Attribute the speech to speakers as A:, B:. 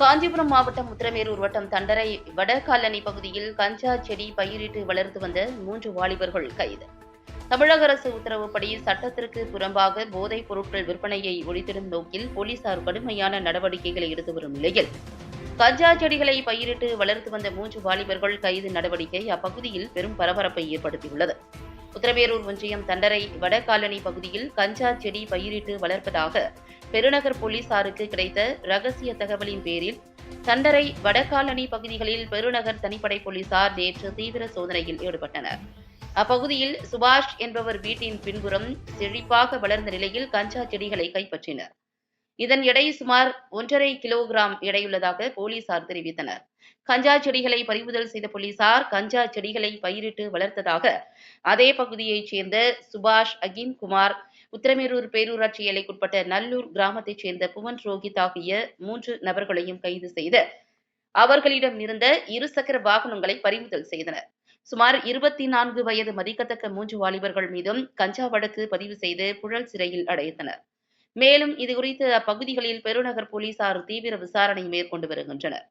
A: காஞ்சிபுரம் மாவட்டம் உத்திரமேரூர் வட்டம் தண்டரை வடகாலனி பகுதியில் கஞ்சா செடி பயிரிட்டு வளர்த்து வந்த மூன்று வாலிபர்கள் கைது. தமிழக அரசு உத்தரவுப்படி சட்டத்திற்கு புறம்பாக போதைப் பொருட்கள் விற்பனையை ஒழித்திடும் நோக்கில் போலீசார் கடுமையான நடவடிக்கைகளை எடுத்து வரும் நிலையில் கஞ்சா செடிகளை பயிரிட்டு வளர்த்து வந்த மூன்று வாலிபர்கள் கைது நடவடிக்கை அப்பகுதியில் பெரும் பரபரப்பை ஏற்படுத்தியுள்ளது. உத்தரவேரூர் ஒன்றியம் தண்டரை வடகாலனி பகுதியில் கஞ்சா செடி பயிரிட்டு வளர்ப்பதாக பெருநகர் போலீசாருக்கு கிடைத்த ரகசிய தகவலின் பேரில் தண்டரை வடகாலனி பகுதிகளில் பெருநகர் தனிப்படை போலீசார் நேற்று தீவிர சோதனையில் ஈடுபட்டனர். அப்பகுதியில் சுபாஷ் என்பவர் வீட்டின் பின்புறம் செழிப்பாக வளர்ந்த நிலையில் கஞ்சா செடிகளை கைப்பற்றினர். இதன் எடை சுமார் ஒன்றரை கிலோகிராம் எடையுள்ளதாக போலீசார் தெரிவித்தனர். கஞ்சா செடிகளை பறிமுதல் செய்த போலீசார் கஞ்சா செடிகளை பயிரிட்டு வளர்த்ததாக அதே பகுதியைச் சேர்ந்த சுபாஷ் அகின் குமார் உத்திரமேரூர் பேரூராட்சி எல்லைக்குட்பட்ட நல்லூர் கிராமத்தைச் சேர்ந்த புவன் ரோஹித் ஆகிய மூன்று நபர்களையும் கைது செய்து அவர்களிடம் இருந்த இருசக்கர வாகனங்களை பறிமுதல் செய்தனர். சுமார் இருபத்தி நான்கு வயது மதிக்கத்தக்க மூன்று வாலிபர்கள் மீதும் கஞ்சா வழக்கு பதிவு செய்து புழல் சிறையில் அடைத்தனர். மேலும் இதுகுறித்து அப்பகுதிகளில் பெருநகர் போலீசார் தீவிர விசாரணை மேற்கொண்டு வருகின்றனர்.